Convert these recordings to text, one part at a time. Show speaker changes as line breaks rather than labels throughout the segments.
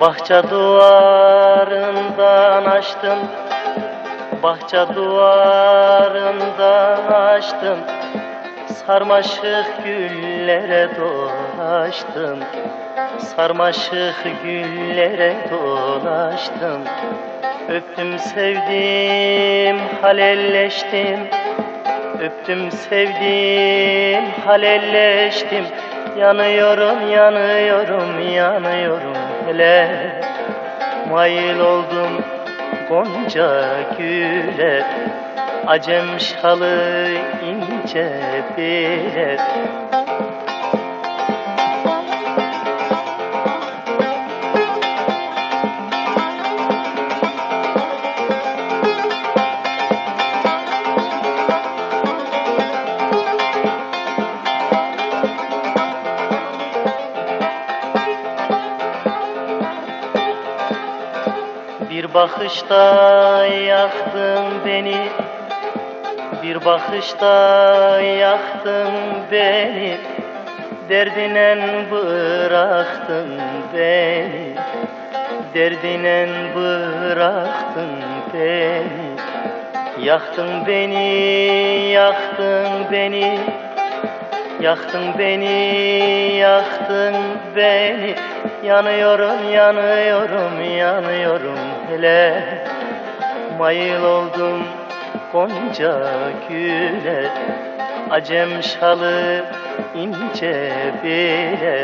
Bahçe duvarından açtım. Bahçe duvarından açtım. Sarmaşık güllere dolaştım. Sarmaşık güllere dolaştım. Öptüm sevdim halelleştim. Öptüm sevdim halelleştim Yanıyorum yanıyorum yanıyorum. Hele Mail oldum gonca güle. Acem şalı ince bile Bir bakışta yaktın beni. Bir bakışta yaktın beni. Derdinen bıraktın beni. Derdinen bıraktın beni. Yaktın beni, yaktın beni Yaktın beni, yaktın beni. Yanıyorum, yanıyorum, yanıyorum hele. Mayıl oldum gonca güle. Acem şalı ince bile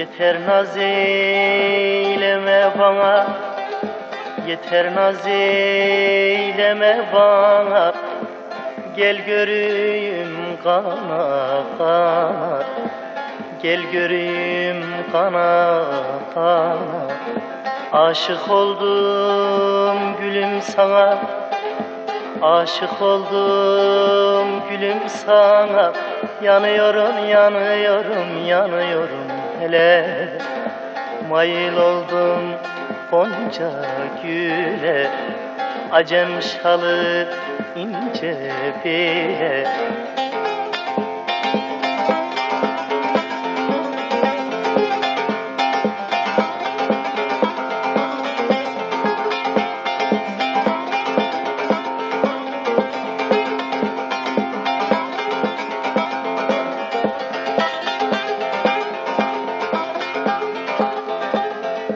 Yeter naz eyleme bana. Yeter naz eyleme bana. Gel göreyim kana kana. Gel göreyim kana kana. Aşık oldum gülüm sana. Aşık oldum gülüm sana. Yanıyorum yanıyorum yanıyorum hele. Mayıl oldum gonca güle. Acem şalı ince bile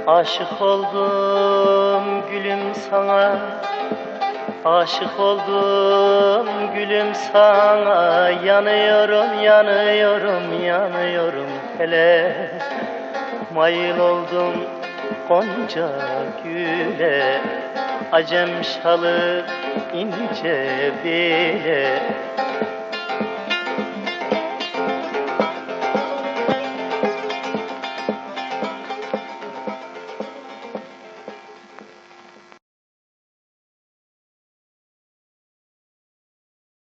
Aşık oldum gülüm sana. Aşık oldum gülüm sana. Yanıyorum yanıyorum yanıyorum hele. Mayıl oldum gonca güle. Acem şalı ince bile